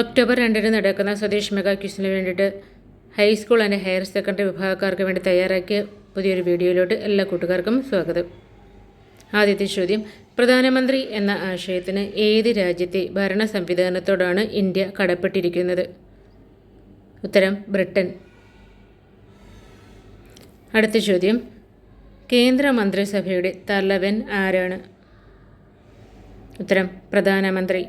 October രണ്ടിന് നടക്കുന്ന Swadesh mega ക്യൂസിന് വേണ്ടിയിട്ട് ഹൈസ്കൂൾ ആൻഡ് ഹയർ സെക്കൻഡറി വിഭാഗക്കാർക്ക് വേണ്ടി തയ്യാറാക്കിയ പുതിയൊരു വീഡിയോയിലോട്ട് എല്ലാ കൂട്ടുകാർക്കും സ്വാഗതം. ആദ്യത്തെ ചോദ്യം പ്രധാനമന്ത്രി എന്ന ആശയത്തിന് ഏത് രാജ്യത്തെ ഭരണ സംവിധാനത്തോടാണ് ഇന്ത്യ കടപ്പെട്ടിരിക്കുന്നത്? ഉത്തരം ബ്രിട്ടൻ. അടുത്ത ചോദ്യം കേന്ദ്ര മന്ത്രിസഭയുടെ തലവൻ ആരാണ്? ഉത്തരം പ്രധാനമന്ത്രി.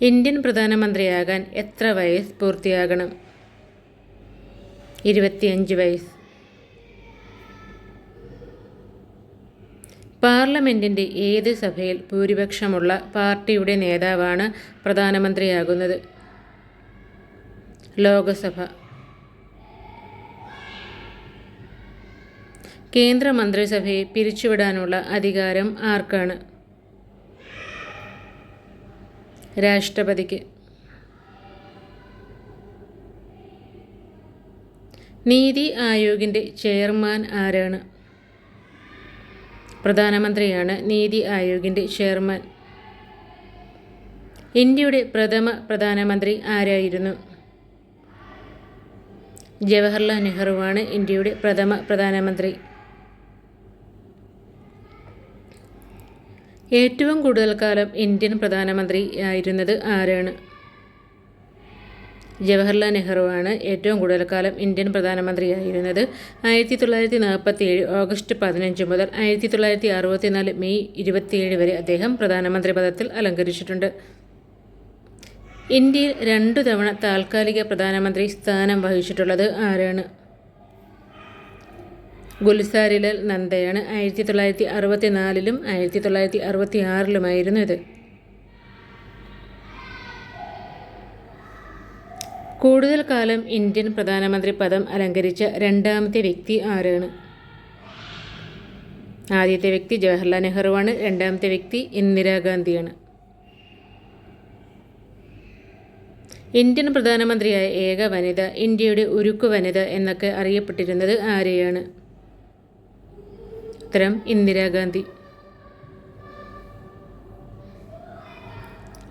ഇന്ത്യൻ പ്രധാനമന്ത്രിയാകാൻ എത്ര വയസ്സ് പൂർത്തിയാകണം? ഇരുപത്തിയഞ്ച് വയസ്സ്. പാർലമെന്റിന്റെ ഏത് സഭയിൽ ഭൂരിപക്ഷമുള്ള പാർട്ടിയുടെ നേതാവാണ് പ്രധാനമന്ത്രിയാകുന്നത്? ലോകസഭ. കേന്ദ്രമന്ത്രിസഭയെ പിരിച്ചുവിടാനുള്ള അധികാരം ആർക്കാണ്? രാഷ്ട്രപതിക്ക്. നീതി ആയോഗിന്റെ ചെയർമാൻ ആരാണ്? പ്രധാനമന്ത്രിയാണ് നീതി ആയോഗിന്റെ ചെയർമാൻ. ഇന്ത്യയുടെ പ്രഥമ പ്രധാനമന്ത്രി ആരായിരുന്നു? ജവഹർലാൽ നെഹ്റുവാണ് ഇന്ത്യയുടെ പ്രഥമ പ്രധാനമന്ത്രി. ഏറ്റവും കൂടുതൽ കാലം ഇന്ത്യൻ പ്രധാനമന്ത്രി ആയിരുന്നത് ആരാണ്? ജവഹർലാൽ നെഹ്റുവാണ് ഏറ്റവും കൂടുതൽ കാലം ഇന്ത്യൻ പ്രധാനമന്ത്രിയായിരുന്നത് ആയിരത്തി തൊള്ളായിരത്തി നാൽപ്പത്തി ഏഴ് ഓഗസ്റ്റ് പതിനഞ്ച് മുതൽ ആയിരത്തി തൊള്ളായിരത്തി അറുപത്തിനാല് മെയ് ഇരുപത്തിയേഴ് വരെ അദ്ദേഹം പ്രധാനമന്ത്രി പദത്തിൽ അലങ്കരിച്ചിട്ടുണ്ട്. ഇന്ത്യയിൽ രണ്ടു തവണ താൽക്കാലിക പ്രധാനമന്ത്രി സ്ഥാനം വഹിച്ചിട്ടുള്ളത് ആരാണ്? ഗുൽസാരിലാൽ നന്ദയാണ് ആയിരത്തി തൊള്ളായിരത്തി അറുപത്തി നാലിലും ആയിരത്തി തൊള്ളായിരത്തി അറുപത്തി ആറിലുമായിരുന്നു ഇത് കൂടുതൽ കാലം ഇന്ത്യൻ പ്രധാനമന്ത്രി പദം അലങ്കരിച്ച രണ്ടാമത്തെ വ്യക്തി ആരാണ്? ആദ്യത്തെ വ്യക്തി ജവഹർലാൽ നെഹ്റുവാണ് രണ്ടാമത്തെ വ്യക്തി ഇന്ദിരാഗാന്ധിയാണ്. ഇന്ത്യൻ പ്രധാനമന്ത്രിയായ ഏക വനിത ഇന്ത്യയുടെ ഉരുക്കു വനിത എന്നൊക്കെ അറിയപ്പെട്ടിരുന്നത് ആരെയാണ്? ഉത്തരം ഇന്ദിരാഗാന്ധി.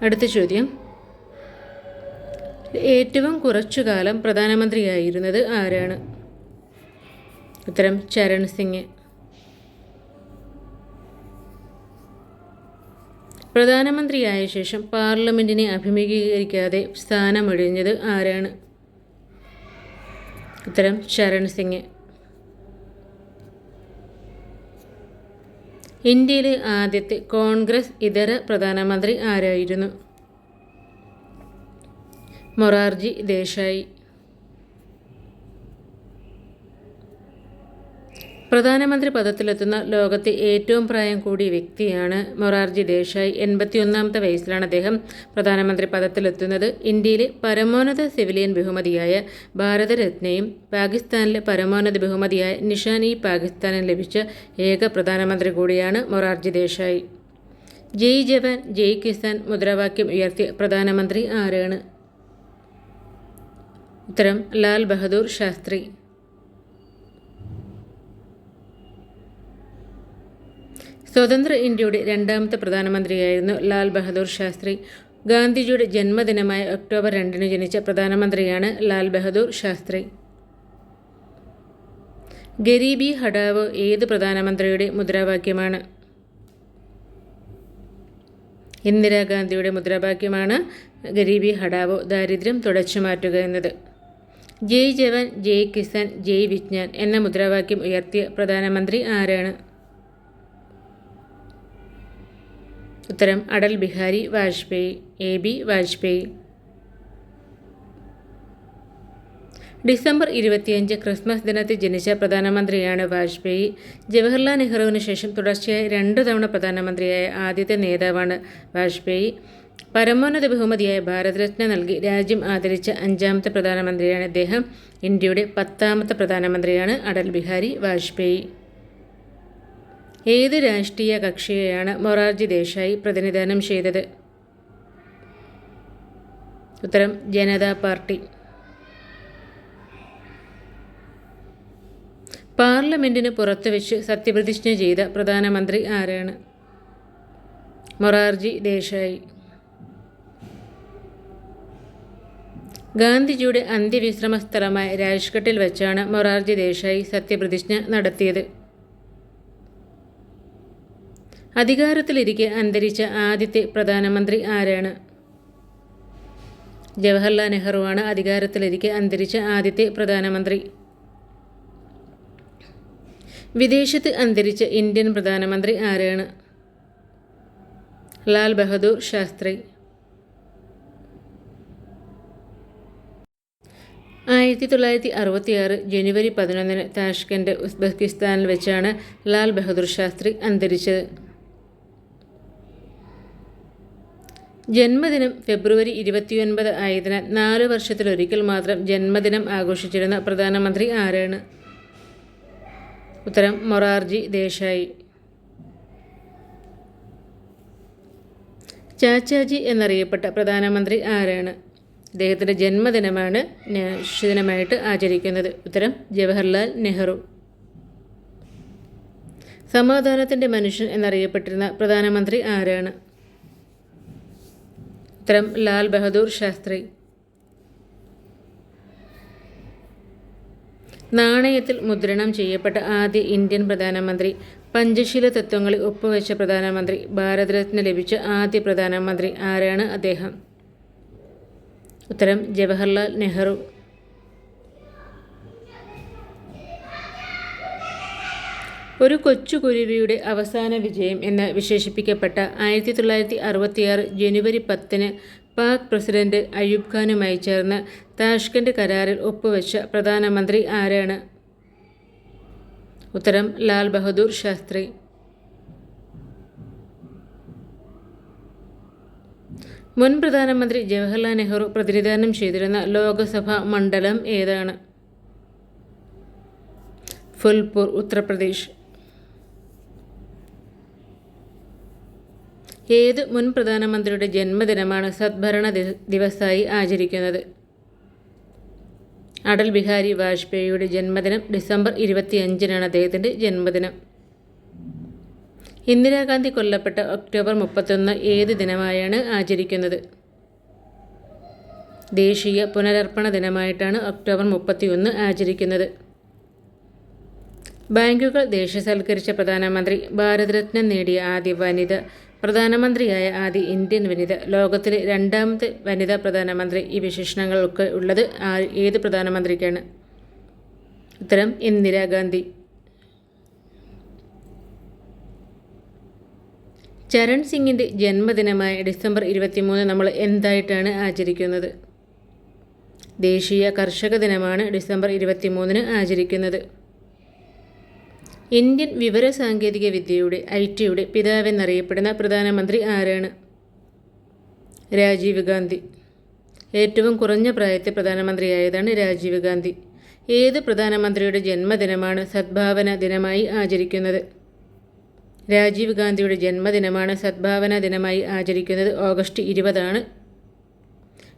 അടുത്ത ചോദ്യം. ഏറ്റവും കുറച്ചു കാലം പ്രധാനമന്ത്രിയായിരുന്നത് ആരാണ്? ഉത്തരം ചരൺ സിംഗ്. പ്രധാനമന്ത്രിയായ ശേഷം പാർലമെന്റിനെ അഭിമുഖീകരിക്കാതെ സ്ഥാനമൊഴിഞ്ഞത് ആരാണ്? ഉത്തരം ചരൺ സിംഗ്. ഇന്ത്യയിലെ ആദ്യത്തെ കോൺഗ്രസ് ഇതര പ്രധാനമന്ത്രി ആരായിരുന്നു? മൊറാർജി ദേശായി. പ്രധാനമന്ത്രി പദത്തിലെത്തുന്ന ലോകത്തെ ഏറ്റവും പ്രായം കൂടിയ വ്യക്തിയാണ് മൊറാർജി ദേശായി. എൺപത്തിയൊന്നാമത്തെ വയസ്സിലാണ് അദ്ദേഹം പ്രധാനമന്ത്രി പദത്തിലെത്തുന്നത്. ഇന്ത്യയിലെ പരമോന്നത സിവിലിയൻ ബഹുമതിയായ ഭാരതരത്നയും പാകിസ്ഥാനിലെ പരമോന്നത ബഹുമതിയായ നിഷാൻ ഇ ലഭിച്ച ഏക പ്രധാനമന്ത്രി കൂടിയാണ് മൊറാർജി ദേശായി. ജയ് ജവാൻ ജയ് കിസാൻ മുദ്രാവാക്യം ഉയർത്തിയ പ്രധാനമന്ത്രി ആരാണ്? ഉത്തരം ലാൽ ബഹദൂർ ശാസ്ത്രി. സ്വതന്ത്ര ഇന്ത്യയുടെ രണ്ടാമത്തെ പ്രധാനമന്ത്രിയായിരുന്നു ലാൽ ബഹദൂർ ശാസ്ത്രി. ഗാന്ധിജിയുടെ ജന്മദിനമായ ഒക്ടോബർ രണ്ടിന് ജനിച്ച പ്രധാനമന്ത്രിയാണ് ലാൽ ബഹദൂർ ശാസ്ത്രി. ഗരീബി ഹഡാവ് ഏത് പ്രധാനമന്ത്രിയുടെ മുദ്രാവാക്യമാണ്? ഇന്ദിരാഗാന്ധിയുടെ മുദ്രാവാക്യമാണ് ഗരീബി ഹഡാവോ ദാരിദ്ര്യം തുടച്ചു മാറ്റുക എന്നത്. ജയ് ജവാൻ ജയ് കിസാൻ ജയ് വിജ്ഞാൻ എന്ന മുദ്രാവാക്യം ഉയർത്തിയ പ്രധാനമന്ത്രി ആരാണ്? ഉത്തരം Atal Bihari Vajpayee A B Vajpayee. December ഇരുപത്തിയഞ്ച് ക്രിസ്മസ് ദിനത്തിൽ ജനിച്ച പ്രധാനമന്ത്രിയാണ് വാജ്പേയി. ജവഹർലാൽ നെഹ്റുവിന് ശേഷം തുടർച്ചയായി രണ്ടു തവണ പ്രധാനമന്ത്രിയായ ആദ്യത്തെ നേതാവാണ് വാജ്പേയി. പരമോന്നത ബഹുമതിയായ ഭാരതരത്ന നൽകി രാജ്യം ആദരിച്ച അഞ്ചാമത്തെ പ്രധാനമന്ത്രിയാണ് അദ്ദേഹം ഇന്ത്യയുടെ പത്താമത്തെ പ്രധാനമന്ത്രിയാണ് അടൽ ബിഹാരി വാജ്പേയി. ഏത് രാഷ്ട്രീയ കക്ഷിയെയാണ് മൊറാർജി ദേശായി പ്രതിനിധാനം ചെയ്തത്? ഉത്തരം ജനതാ പാർട്ടി. പാർലമെന്റിന് പുറത്തുവെച്ച് സത്യപ്രതിജ്ഞ ചെയ്ത പ്രധാനമന്ത്രി ആരാണ്? മൊറാർജി ദേശായി. ഗാന്ധിജിയുടെ അന്ത്യവിശ്രമ സ്ഥലമായ രാജ്ഘട്ടിൽ വെച്ചാണ് മൊറാർജി ദേശായി സത്യപ്രതിജ്ഞ നടത്തിയത്. അധികാരത്തിലിരിക്കെ അന്തരിച്ച ആദ്യത്തെ പ്രധാനമന്ത്രി ആരാണ്? ജവഹർലാൽ നെഹ്റുവാണ് അധികാരത്തിലിരിക്കെ അന്തരിച്ച ആദ്യത്തെ പ്രധാനമന്ത്രി. വിദേശത്ത് അന്തരിച്ച ഇന്ത്യൻ പ്രധാനമന്ത്രി ആരാണ്? ലാൽ ബഹദൂർ ശാസ്ത്രി. ആയിരത്തി തൊള്ളായിരത്തി അറുപത്തിയാറ് ജനുവരി പതിനൊന്നിന് താഷ്കൻഡ് ഉസ്ബെക്കിസ്ഥാനിൽ വെച്ചാണ് ലാൽ ബഹദൂർ ശാസ്ത്രി അന്തരിച്ചത്. ജന്മദിനം ഫെബ്രുവരി ഇരുപത്തിയൊൻപത് ആയതിനാൽ നാല് വർഷത്തിലൊരിക്കൽ മാത്രം ജന്മദിനം ആഘോഷിച്ചിരുന്ന പ്രധാനമന്ത്രി ആരാണ്? ഉത്തരം മൊറാർജി ദേശായി. ചാച്ചാജി എന്നറിയപ്പെട്ട പ്രധാനമന്ത്രി ആരാണ്? അദ്ദേഹത്തിന്റെ ജന്മദിനമാണ് ദിനമായിട്ട് ആചരിക്കുന്നത്. ഉത്തരം ജവഹർലാൽ നെഹ്റു. സമാധാനത്തിന്റെ മനുഷ്യൻ എന്നറിയപ്പെട്ടിരുന്ന പ്രധാനമന്ത്രി ആരാണ്? ഉത്തരം ലാൽ ബഹദൂർ ശാസ്ത്രി. നാണയത്തിൽ മുദ്രണം ചെയ്യപ്പെട്ട ആദ്യ ഇന്ത്യൻ പ്രധാനമന്ത്രി പഞ്ചശീല തത്വങ്ങളിൽ ഒപ്പുവെച്ച പ്രധാനമന്ത്രി ഭാരതരത്ന ലഭിച്ച ആദ്യ പ്രധാനമന്ത്രി ആരാണ് അദ്ദേഹം? ഉത്തരം ജവഹർലാൽ നെഹ്റു. ഒരു കൊച്ചു കൊച്ചുകുരുവിയുടെ അവസാന വിജയം എന്ന് വിശേഷിപ്പിക്കപ്പെട്ട ആയിരത്തി തൊള്ളായിരത്തി അറുപത്തിയാറ് ജനുവരി പത്തിന് പാക് പ്രസിഡന്റ് അയ്യൂബ് ഖാനുമായി ചേർന്ന് താഷ്കന്റ് കരാറിൽ ഒപ്പുവെച്ച പ്രധാനമന്ത്രി ആരാണ്? ഉത്തരം ലാൽ ബഹദൂർ ശാസ്ത്രി. മുൻ പ്രധാനമന്ത്രി ജവഹർലാൽ നെഹ്റു പ്രതിനിധാനം ചെയ്തിരുന്ന ലോകസഭാ മണ്ഡലം ഏതാണ്? ഫുൽപൂർ ഉത്തർപ്രദേശ്. ഏത് മുൻ പ്രധാനമന്ത്രിയുടെ ജന്മദിനമാണ് സദ്ഭരണ ദിവസമായി ആചരിക്കുന്നത്? അടൽ ബിഹാരി വാജ്പേയിയുടെ ജന്മദിനം ഡിസംബർ ഇരുപത്തി അഞ്ചിനാണ് അദ്ദേഹത്തിന്റെ ജന്മദിനം. ഇന്ദിരാഗാന്ധി കൊല്ലപ്പെട്ട ഒക്ടോബർ മുപ്പത്തൊന്ന് ഏത് ദിനമായാണ് ആചരിക്കുന്നത്? ദേശീയ പുനരർപ്പണ ദിനമായിട്ടാണ് ഒക്ടോബർ മുപ്പത്തിയൊന്ന് ആചരിക്കുന്നത്. ബാങ്കുകൾ ദേശസൽക്കരിച്ച പ്രധാനമന്ത്രി ഭാരതരത്നം നേടിയ ആദ്യ വനിത പ്രധാനമന്ത്രിയായ ആദ്യ ഇന്ത്യൻ വനിത ലോകത്തിലെ രണ്ടാമത്തെ വനിതാ പ്രധാനമന്ത്രി ഈ വിശേഷണങ്ങളൊക്കെ ഉള്ളത് ഏത് പ്രധാനമന്ത്രിക്കാണ്? ഉത്തരം ഇന്ദിരാഗാന്ധി ചരൺ സിംഗിന്റെ ജന്മദിനമായ ഡിസംബർ ഇരുപത്തിമൂന്ന് നമ്മൾ എന്തായിട്ടാണ് ആചരിക്കുന്നത്? ദേശീയ കർഷക ദിനമാണ് ഡിസംബർ ഇരുപത്തിമൂന്നിന് ആചരിക്കുന്നത്. ഇന്ത്യൻ വിവര സാങ്കേതിക വിദ്യയുടെ ഐ ടിയുടെ പിതാവെന്നറിയപ്പെടുന്ന പ്രധാനമന്ത്രി ആരാണ്? രാജീവ് ഗാന്ധി. ഏറ്റവും കുറഞ്ഞ പ്രായത്തിൽ പ്രധാനമന്ത്രിയായതാണ് രാജീവ് ഗാന്ധി. ഏത് പ്രധാനമന്ത്രിയുടെ ജന്മദിനമാണ് സദ്ഭാവന ദിനമായി ആചരിക്കുന്നത്? രാജീവ് ഗാന്ധിയുടെ ജന്മദിനമാണ് സദ്ഭാവന ദിനമായി ആചരിക്കുന്നത് ഓഗസ്റ്റ് ഇരുപതാണ്.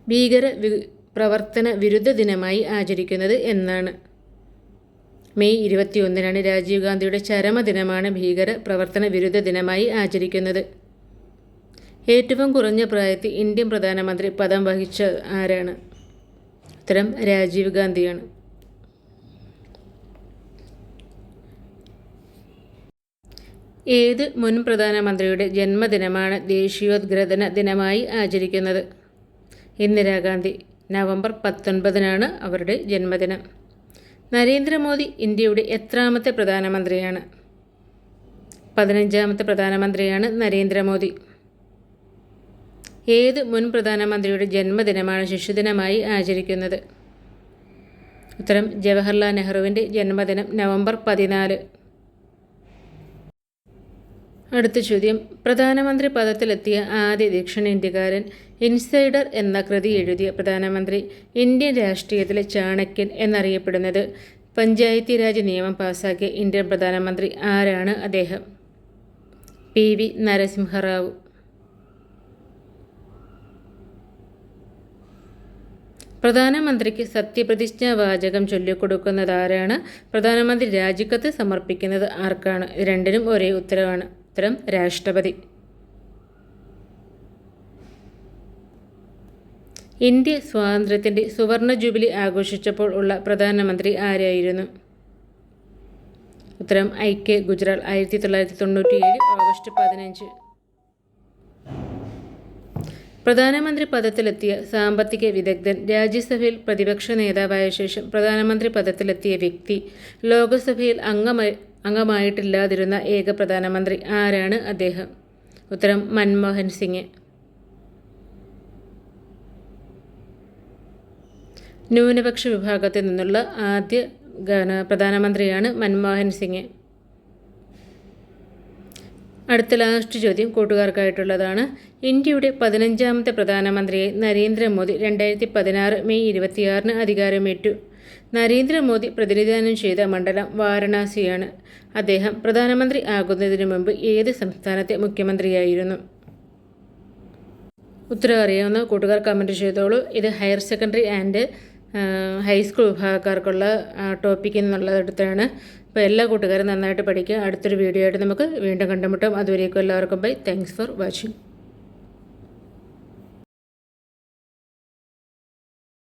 ഭീകര പ്രവർത്തന വിരുദ്ധ ദിനമായി ആചരിക്കുന്നത് എന്നാണ്. മെയ് ഇരുപത്തിയൊന്നിനാണ് രാജീവ് ഗാന്ധിയുടെ ചരമദിനമാണ് ഭീകര പ്രവർത്തന വിരുദ്ധ ദിനമായി ആചരിക്കുന്നത്. ഏറ്റവും കുറഞ്ഞ പ്രായത്തിൽ ഇന്ത്യൻ പ്രധാനമന്ത്രി പദം വഹിച്ച ആരാണ്? ഉത്തരം രാജീവ് ഗാന്ധിയാണ്. ഏത് മുൻ പ്രധാനമന്ത്രിയുടെ ജന്മദിനമാണ് ദേശീയോദ്ഗ്രഥന ദിനമായി ആചരിക്കുന്നത്? ഇന്ദിരാഗാന്ധി നവംബർ പത്തൊൻപതിനാണ് അവരുടെ ജന്മദിനം. നരേന്ദ്രമോദി ഇന്ത്യയുടെ എത്രാമത്തെ പ്രധാനമന്ത്രിയാണ്? പതിനഞ്ചാമത്തെ പ്രധാനമന്ത്രിയാണ് നരേന്ദ്രമോദി. ഏത് മുൻ പ്രധാനമന്ത്രിയുടെ ജന്മദിനമാണ് ശിശുദിനമായി ആചരിക്കുന്നത്? ഉത്തരം ജവഹർലാൽ നെഹ്റുവിന്റെ ജന്മദിനം നവംബർ പതിനാല്. അടുത്ത ചോദ്യം. പ്രധാനമന്ത്രി പദത്തിലെത്തിയ ആദ്യ ദക്ഷിണേന്ത്യക്കാരൻ ഇൻസൈഡർ എന്ന കൃതി എഴുതിയ പ്രധാനമന്ത്രി ഇന്ത്യൻ രാഷ്ട്രീയത്തിലെ ചാണക്യൻ എന്നറിയപ്പെടുന്നത്. പഞ്ചായത്തി രാജ് നിയമം പാസാക്കിയ ഇന്ത്യൻ പ്രധാനമന്ത്രി ആരാണ് അദ്ദേഹം? P V Narasimha Rao. പ്രധാനമന്ത്രിക്ക് സത്യപ്രതിജ്ഞാ വാചകം ചൊല്ലിക്കൊടുക്കുന്നതാരാണ് പ്രധാനമന്ത്രി രാജിക്കത്ത് സമർപ്പിക്കുന്നത് ആർക്കാണ്? രണ്ടിനും ഒരേ ഉത്തരവാണ്. ഉത്തരം രാഷ്ട്രപതി. ഇന്ത്യ സ്വാതന്ത്ര്യത്തിന്റെ സുവർണ ജൂബിലി ആഘോഷിച്ചപ്പോൾ ഉള്ള പ്രധാനമന്ത്രി ആരായിരുന്നു? ഉത്തരം ഐ കെ ഗുജറാൾ ആയിരത്തി തൊള്ളായിരത്തി തൊണ്ണൂറ്റിയേഴ് ഓഗസ്റ്റ് പതിനഞ്ച്. പ്രധാനമന്ത്രി പദത്തിലെത്തിയ സാമ്പത്തിക വിദഗ്ധൻ രാജ്യസഭയിൽ പ്രതിപക്ഷ നേതാവായ ശേഷം പ്രധാനമന്ത്രി പദത്തിലെത്തിയ വ്യക്തി ലോകസഭയിൽ അംഗമായി അംഗമായിട്ടില്ലാതിരുന്ന ഏക പ്രധാനമന്ത്രി ആരാണ് അദ്ദേഹം? ഉത്തരം മൻമോഹൻ സിംഗ്. ന്യൂനപക്ഷ വിഭാഗത്തിൽ നിന്നുള്ള ആദ്യ പ്രധാനമന്ത്രിയാണ് മൻമോഹൻ സിംഗ്. അടുത്ത ലാസ്റ്റ് ചോദ്യം കൂട്ടുകാർക്കായിട്ടുള്ളതാണ്. ഇന്ത്യയുടെ പതിനഞ്ചാമത്തെ പ്രധാനമന്ത്രിയെ നരേന്ദ്രമോദി രണ്ടായിരത്തി പതിനാറ് മെയ് ഇരുപത്തിയാറിന് അധികാരമേറ്റു. നരേന്ദ്രമോദി പ്രതിനിധാനം ചെയ്ത മണ്ഡലം വാരണാസിയാണ്. അദ്ദേഹം പ്രധാനമന്ത്രി ആകുന്നതിന് മുമ്പ് ഏത് സംസ്ഥാനത്തെ മുഖ്യമന്ത്രിയായിരുന്നു? ഉത്തരം അറിയാവുന്ന കൂട്ടുകാർ കമന്റ് ചെയ്തോളൂ. ഇത് higher secondary and high school വിഭാഗക്കാർക്കുള്ള topic എന്നുള്ളതെടുത്താണ് അപ്പോൾ എല്ലാ കൂട്ടുകാരും നന്നായിട്ട് പഠിക്കുക. അടുത്തൊരു വീഡിയോ ആയിട്ട് നമുക്ക് വീണ്ടും കണ്ടുമുട്ടാം. അതുവരേക്കും എല്ലാവർക്കും ബൈ താങ്ക്സ് ഫോർ വാച്ചിങ്